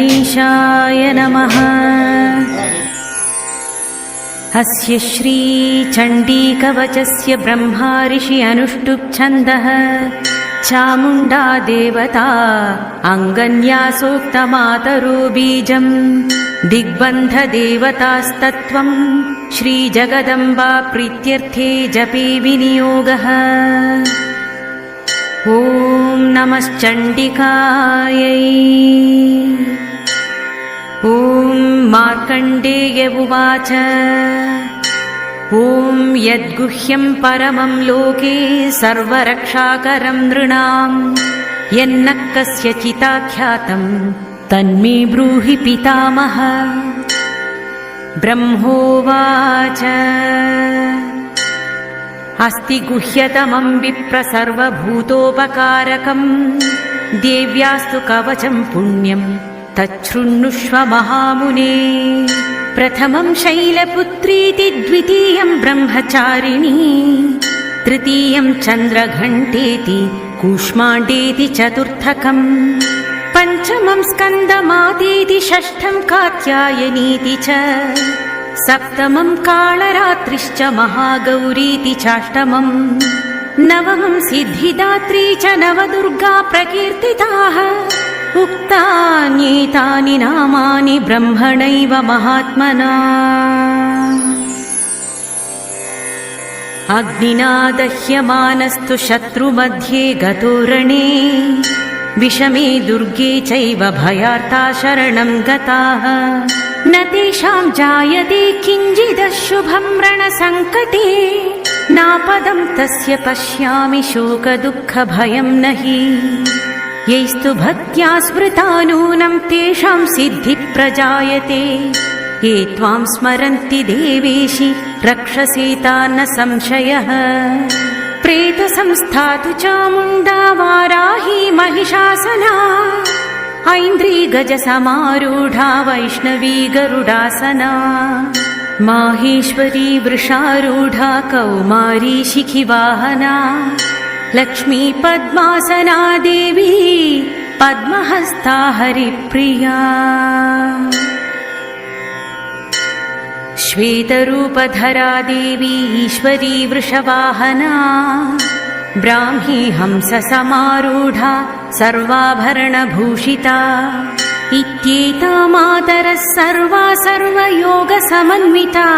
गणेशाय नमः अस्य श्रीचण्डीकवचस्य ब्रह्मा ऋषि अनुष्टुप्छन्दः चामुण्डा देवता अङ्गन्यासोक्तमातरो बीजम् दिग्बन्धदेवतास्तत्त्वम् श्रीजगदम्बा प्रीत्यर्थे जपे विनियोगः ॐ नमश्चण्डिकायै ॐ मार्कण्डेय उवाच। ॐ यद्गुह्यं परमं लोके सर्वरक्षाकरं नृणाम्। यन्न कस्यचिताख्यातम् तन्मे ब्रूहि पितामह। ब्रह्मोवाच। अस्ति गुह्यतमं विप्र सर्वभूतोपकारकम्। देव्यास्तु कवचम् पुण्यम् तच्छृण्णुष्व महामुने प्रथमं शैलपुत्रीति द्वितीयं ब्रह्मचारिणी तृतीयं चन्द्रघण्टेति कूष्माण्डेति चतुर्थकम् पञ्चमं स्कन्दमातेति षष्ठं कात्यायनीति च सप्तमं कालरात्रिश्च महागौरीति चाष्टमम् नवमं सिद्धिदात्री च नवदुर्गा प्रकीर्तिताः उक्तान्येतानि नामानि ब्रह्मणैव महात्मना। अग्निना दह्यमानस्तु शत्रुमध्ये गतो रणे विषमे दुर्गे चैव भयार्ता शरणं गताः। न तेषां जायते किञ्चिदशुभं रणसङ्कटे नापदं तस्य पश्यामि शोकदुःखभयं न हि यैस्तु भक्त्या स्मृता नूनं तेषां सिद्धिप्रजायते। ये त्वां स्मरन्ति देवेशि रक्षसेता न संशयः। प्रेतसंस्थातु चामुण्डा वाराही महिषासना। ऐन्द्री गजसमारूढा वैष्णवी गरुडासना। माहेश्वरी वृषारूढा कौमारी शिखिवाहना लक्ष्मी पद्मासना देवी पद्महस्ता हरिप्रिया। श्वेतरूपधरा देवी ईश्वरी वृषवाहना ब्राह्मी हंससमारूढा सर्वाभरणभूषिता। इत्येता मातरः सर्वा सर्वयोगसमन्विता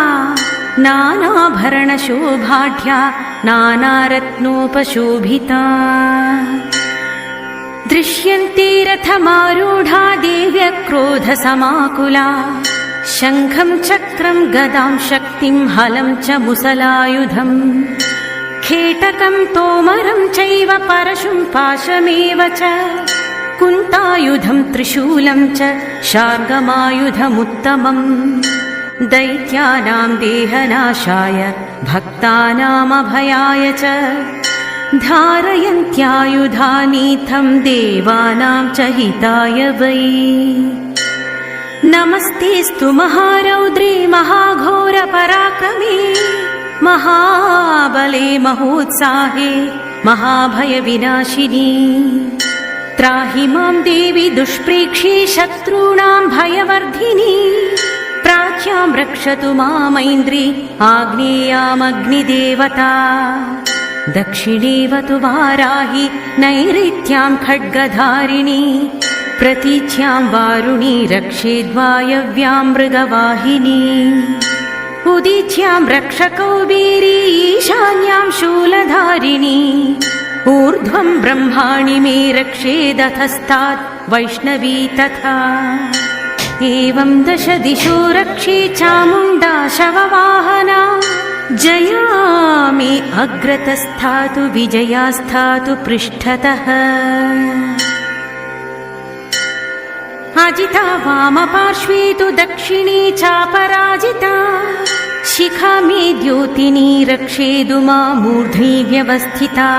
नानाभरणशोभाढ्या नानारत्नोपशोभिता। दृश्यन्ते रथमारूढा देव्यक्रोधसमाकुला शङ्खं चक्रं गदां शक्तिं हलं च मुसलायुधम् खेटकं तोमरं चैव परशुं पाशमेव च कुन्तायुधं त्रिशूलं च शार्गमायुधमुत्तमम् दैत्यानां देहनाशाय भक्तानामभयाय च। धारयन्त्यायुधानीथं देवानां च हिताय वै। नमस्तेऽस्तु महारौद्रे महाघोरपराक्रमे महाबले महोत्साहे महाभयविनाशिनी। त्राहि मां देवि दुष्प्रेक्षे शत्रूणां भयवर्धिनी रक्षतु मामैन्द्री आग्नेयामग्निदेवता। दक्षिणेव तु वाराहि नैऋत्यां खड्गधारिणी। प्रतीच्यां वारुणी रक्षेद्वायव्यां मृगवाहिनी। उदीच्यां रक्षकौबेरी ईशान्यां शूलधारिणी। ऊर्ध्वं ब्रह्माणि मे रक्षेदथस्तात् वैष्णवी तथा एवं दश दिशो रक्षे चामुण्डा शववाहना जया मे अग्रतस्थातु विजयास्थातु पृष्ठतः अजिता वामपार्श्वे तु दक्षिणे चापराजिता शिखा मे द्योतिनी रक्षेदु मा मूर्ध्नि व्यवस्थिता